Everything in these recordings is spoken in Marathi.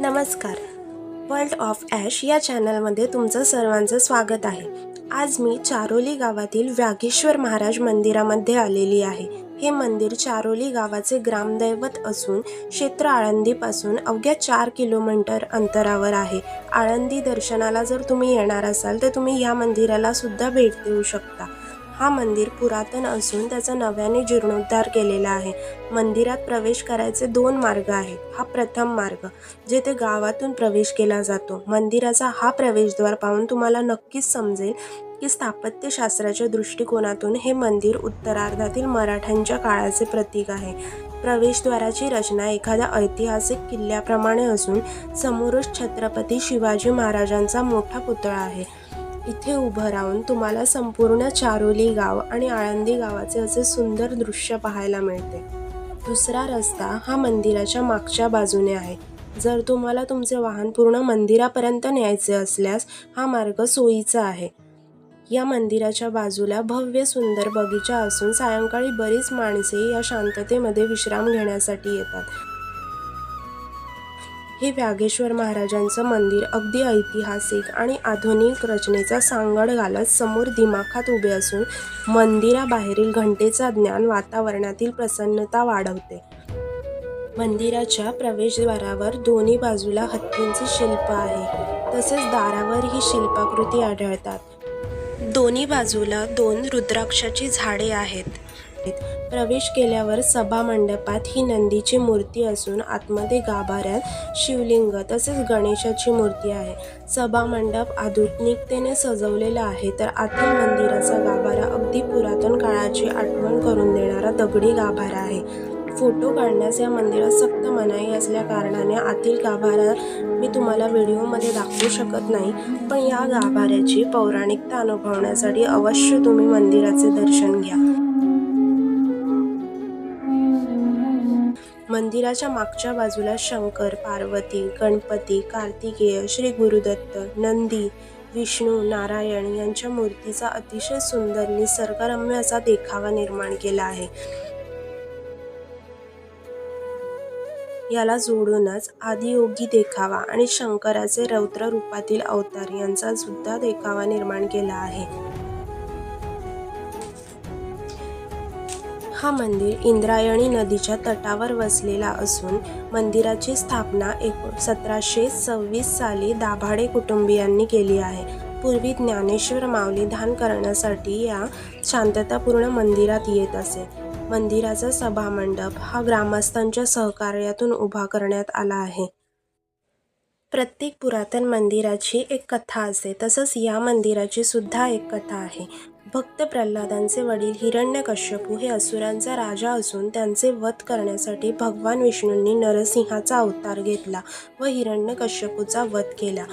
नमस्कार. वर्ल्ड ऑफ ॲश या चॅनलमध्ये तुमचं सर्वांचं स्वागत आहे. आज मी चारोली गावातील व्यागेश्वर महाराज मंदिरामध्ये आलेली आहे. हे मंदिर चारोली गावाचे ग्रामदैवत असून क्षेत्र आळंदीपासून अवघ्या चार किलोमीटर अंतरावर आहे. आळंदी दर्शनाला जर तुम्ही येणार असाल तर तुम्ही या मंदिराला सुद्धा भेट देऊ शकता. हा मंदिर पुरातन असून त्याचा नव्याने जीर्णोद्धार केलेला आहे. मंदिरात प्रवेश करायचे दोन मार्ग आहेत. हा प्रथम मार्ग जेथे गावातून प्रवेश केला जातो. मंदिराचा हा प्रवेशद्वार पाहून तुम्हाला नक्कीच समजेल की स्थापत्यशास्त्राच्या दृष्टिकोनातून हे मंदिर उत्तरार्धातील मराठ्यांच्या काळाचे प्रतीक आहे. प्रवेशद्वाराची रचना एखाद्या ऐतिहासिक किल्ल्याप्रमाणे असून समोरच छत्रपती शिवाजी महाराजांचा मोठा पुतळा आहे. इथे उभं राहून तुम्हाला संपूर्ण चारोली गाव आणि आळंदी गावाचे असे सुंदर दृश्य पाहायला मिळते. दुसरा रस्ता हा मंदिराच्या मागच्या बाजूने आहे. जर तुम्हाला तुमचे वाहन पूर्ण मंदिरापर्यंत न्यायचे असल्यास हा मार्ग सोयीचा आहे. या मंदिराच्या बाजूला भव्य सुंदर बगीचा असून सायंकाळी बरीच माणसे या शांततेमध्ये विश्राम घेण्यासाठी येतात. हे व्यागेश्वर महाराजांचं मंदिर अगदी ऐतिहासिक आणि आधुनिक रचनेचा सांगड घालत समोर दिमाखात उभे असून मंदिराबाहेरील घंटेचा ज्ञान वातावरणातील प्रसन्नता वाढवते. मंदिराच्या प्रवेशद्वारावर दोन्ही बाजूला हत्तींचे शिल्प आहे. तसेच दारावर ही शिल्पाकृती आढळतात. दोन्ही बाजूला दोन रुद्राक्षाची झाडे आहेत. प्रवेश केल्यावर सभा मंडपात ही नंदीची मूर्ती असून आतमध्ये गाभाऱ्यात शिवलिंग तसेच गणेशाची मूर्ती आहे. सभा मंडप आधुनिकतेने सजवलेला आहे तर आतील मंदिराचा गाभारा अगदी पुरातन काळाची आठवण करून देणारा दगडी गाभारा आहे. फोटो काढण्यास या मंदिरात सक्त मनाई असल्या कारणाने आतील गाभारा मी तुम्हाला व्हिडिओमध्ये दाखवू शकत नाही पण या गाभाऱ्याची पौराणिकता अनुभवण्यासाठी अवश्य तुम्ही मंदिराचे दर्शन घ्या. मंदिराच्या मागच्या बाजूला शंकर पार्वती गणपती कार्तिकेय श्री गुरुदत्त नंदी विष्णू नारायण यांच्या मूर्तीचा अतिशय सुंदर निसर्गरम्य असा देखावा निर्माण केला आहे. याला जोडूनच आदियोगी देखावा आणि शंकराचे रौद्र रूपातील अवतार यांचा सुद्धा देखावा निर्माण केला आहे. हा मंदिर इंद्रायणी नदीच्या तटावर वसलेला असून मंदिराची स्थापना एक सतराशे सव्वीस साली दाभाडे कुटुंबियांनी केली आहे. पूर्वी ज्ञानेश्वर माऊली ध्यान करण्यासाठी या शांततापूर्ण मंदिरात येत असे. मंदिराचा सभामंडप हा ग्रामस्थांच्या सहकार्यातून उभा करण्यात आला आहे. प्रत्येक पुरातन मंदिराची एक कथा असते तसंच या मंदिराची सुद्धा एक कथा आहे. भक्त प्रल्हादांचे वडील हिरण्यकश्यपू हे असुरांचा राजा असून त्यांचे वध करण्यासाठी भगवान विष्णूंनी नरसिंहाचा अवतार घेतला व हिरण्यकश्यपूचा वध केला.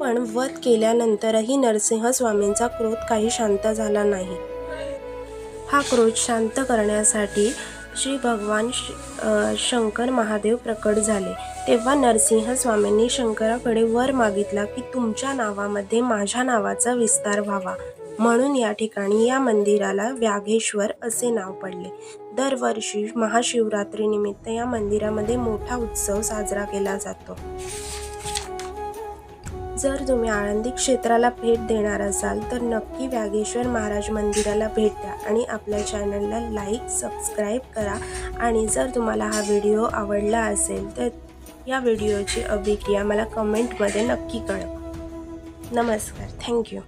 पण वध केल्यानंतरही नरसिंह स्वामींचा क्रोध काही शांत झाला नाही. हा क्रोध शांत करण्यासाठी श्री भगवान श शंकर महादेव प्रकट झाले. तेव्हा नरसिंह स्वामींनी शंकराकडे वर मागितला की तुमच्या नावामध्ये माझ्या नावाचा विस्तार व्हावा. म्हणून या ठिकाणी या मंदिराला व्याघेश्वर असे नाव पडले. दरवर्षी महाशिवरात्रीनिमित्त या मंदिरामध्ये मोठा उत्सव साजरा केला जातो. जर तुम्ही आळंदी क्षेत्राला भेट देणार असाल तर नक्की व्याघेश्वर महाराज मंदिराला भेट द्या आणि आपल्या चॅनलला लाईक सबस्क्राईब करा. आणि जर तुम्हाला हा व्हिडिओ आवडला असेल तर या व्हिडिओची अभिक्रिया मला कमेंटमध्ये नक्की कळवा. नमस्कार. थँक्यू.